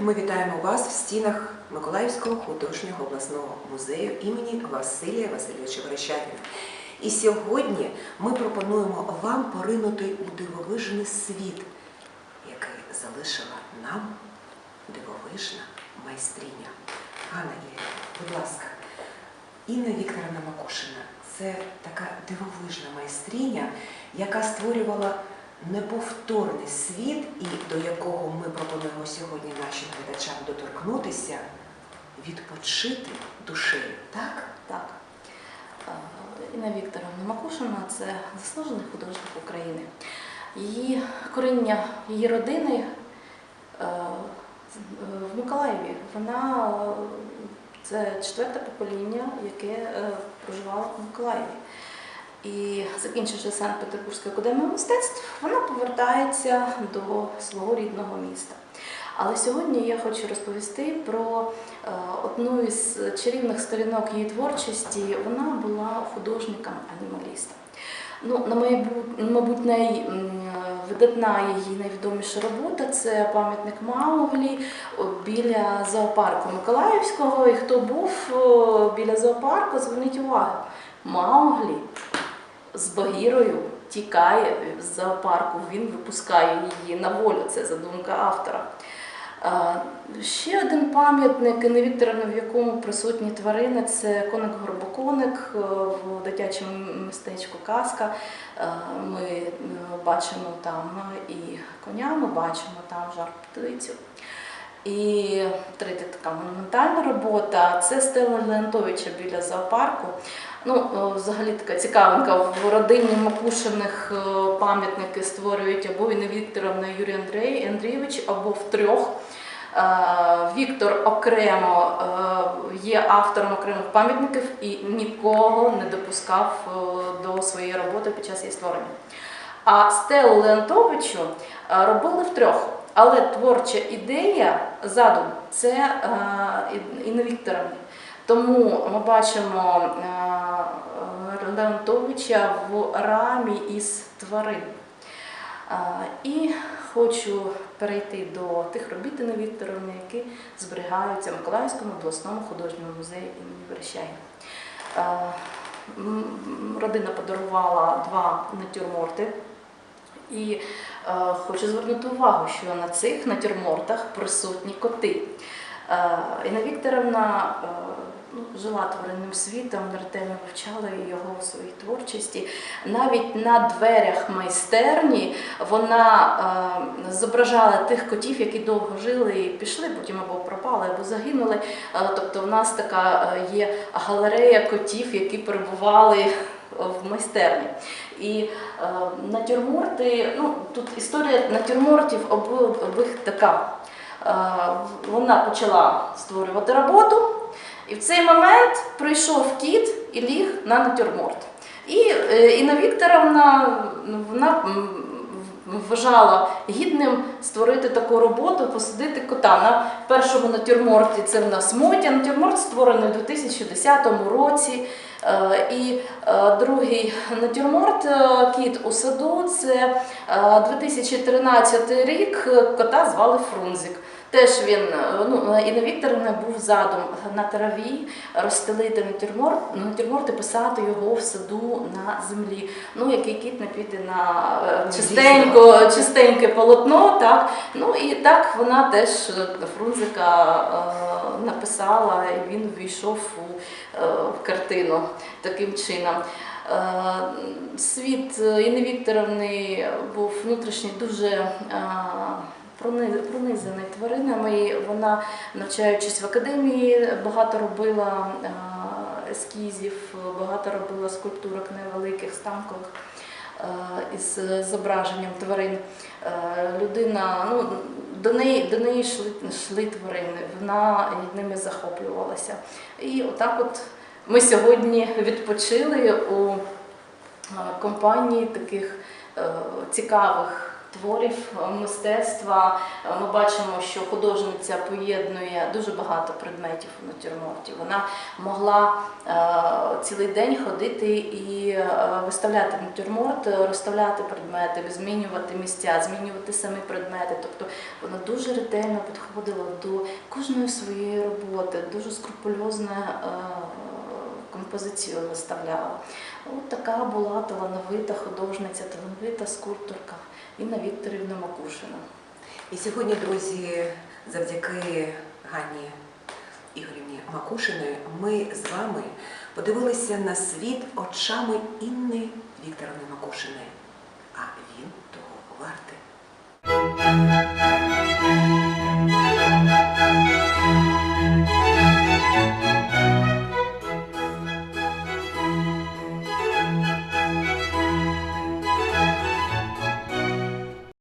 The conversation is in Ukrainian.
ми вітаємо вас в стінах Миколаївського художнього обласного музею імені Василія Васильовича Верещагіна. І сьогодні ми пропонуємо вам поринути у дивовижний світ, який залишила нам дивовижна майстриня. Ганна Ігорівна, будь ласка, Інна Вікторовна Макушина це така дивовижна майстриня, яка створювала неповторний світ, і до якого ми пропонуємо сьогодні нашим глядачам доторкнутися, відпочити душею. Так? Так. Е, Інна Вікторовна Макушина це заслужений художник України. Її коріння її родини е, в Миколаєві. Вона е, це четверте покоління, яке проживало в Миколаєві. І закінчивши Санкт-Петербурзьку академію мистецтв, вона повертається до свого рідного міста. Але сьогодні я хочу розповісти про е, одну із чарівних сторінок її творчості. Вона була художником-анімалістом. Ну, на моє мабуть, найвидатна її найвідоміша робота це пам'ятник Мауглі біля зоопарку Миколаївського. І хто був біля зоопарку, зверніть увагу. Мауглі з Багірою тікає з зоопарку, він випускає її на волю. Це задумка автора. Ще один пам'ятник Інни Вікторовни, в якому присутні тварини, це коник Горбоконик е, в дитячому містечку Казка. Е, Ми е, бачимо там і коня, ми бачимо там жар птицю. І третя така монументальна робота це Стела Леонтовича біля зоопарку. Ну, е, взагалі така цікавинка. В родині Макушиних е, пам'ятники створюють або Інна Вікторовна Юрій Андрей, Андрійович, або втрьох. Е, Віктор окремо є автором окремих пам'ятників і нікого не допускав до своєї роботи під час її створення. А Стелу Леонтовичу робили втрьох. Але творча ідея задум це е, І- Інна Вікторовна. Тому ми бачимо е, Леонтовича в рамі із тварин. Е, І хочу перейти до тих робіт Інни які зберігаються в Миколаївському обласному художньому музеї імені Верещагіна. Е, Родина подарувала два натюрморти. І хочу звернути увагу, що на цих натюрмортах присутні коти. Е, Інна Вікторовна е, ну, жила тваринним світом, ретельно вивчала його в своїй творчості. Навіть на дверях майстерні вона е, зображала тих котів, які довго жили і пішли, потім або пропали, або загинули. Е, тобто в нас така е, є галерея котів, які перебували в майстерні. І е, натюрморти, ну тут історія натюрмортів обох, така. Е, вона почала створювати роботу, і в цей момент прийшов кіт і ліг на натюрморт. І е, Інна Вікторовна вона вважала гідним створити таку роботу, посадити кота. На першому натюрморті це в нас Мотя. Натюрморт створений у 2010 році. Е, І е, другий натюрморт е, Кіт у саду це е, 2013 рік. Кота звали Фрунзик. Теж він, ну, Інна Вікторівна був задум на траві розстелити натюрморт, натюрморт і писати його в саду на землі. Ну, який кіт не піде на е, чистенько, чистеньке полотно. Так? Ну і так вона теж е, Фрунзика е, написала, і він ввійшов у е, в картину таким чином. Світ Інни Вікторовни був внутрішній дуже пронизаний тваринами. І Вона, навчаючись в академії, багато робила ескізів, багато робила скульптурок невеликих, станкових із зображенням тварин. Людина, ну, до неї, до неї йшли, йшли тварини, вона ними захоплювалася. І отак от ми сьогодні відпочили у компанії таких цікавих творів е, мистецтва. Е, Ми бачимо, що художниця поєднує дуже багато предметів у натюрморті. Вона могла е, цілий день ходити і виставляти натюрморт, розставляти предмети, змінювати місця, змінювати самі предмети. Тобто вона дуже ретельно підходила до кожної своєї роботи, дуже скрупульозно е, композицію виставляла. От така була талановита художниця, талановита скульпторка Інна Вікторівна Макушина. І сьогодні, друзі, завдяки Ганні Ігорівні Макушиної, ми з вами подивилися на світ очами Інни Вікторовни Макушиної. А він того вартий.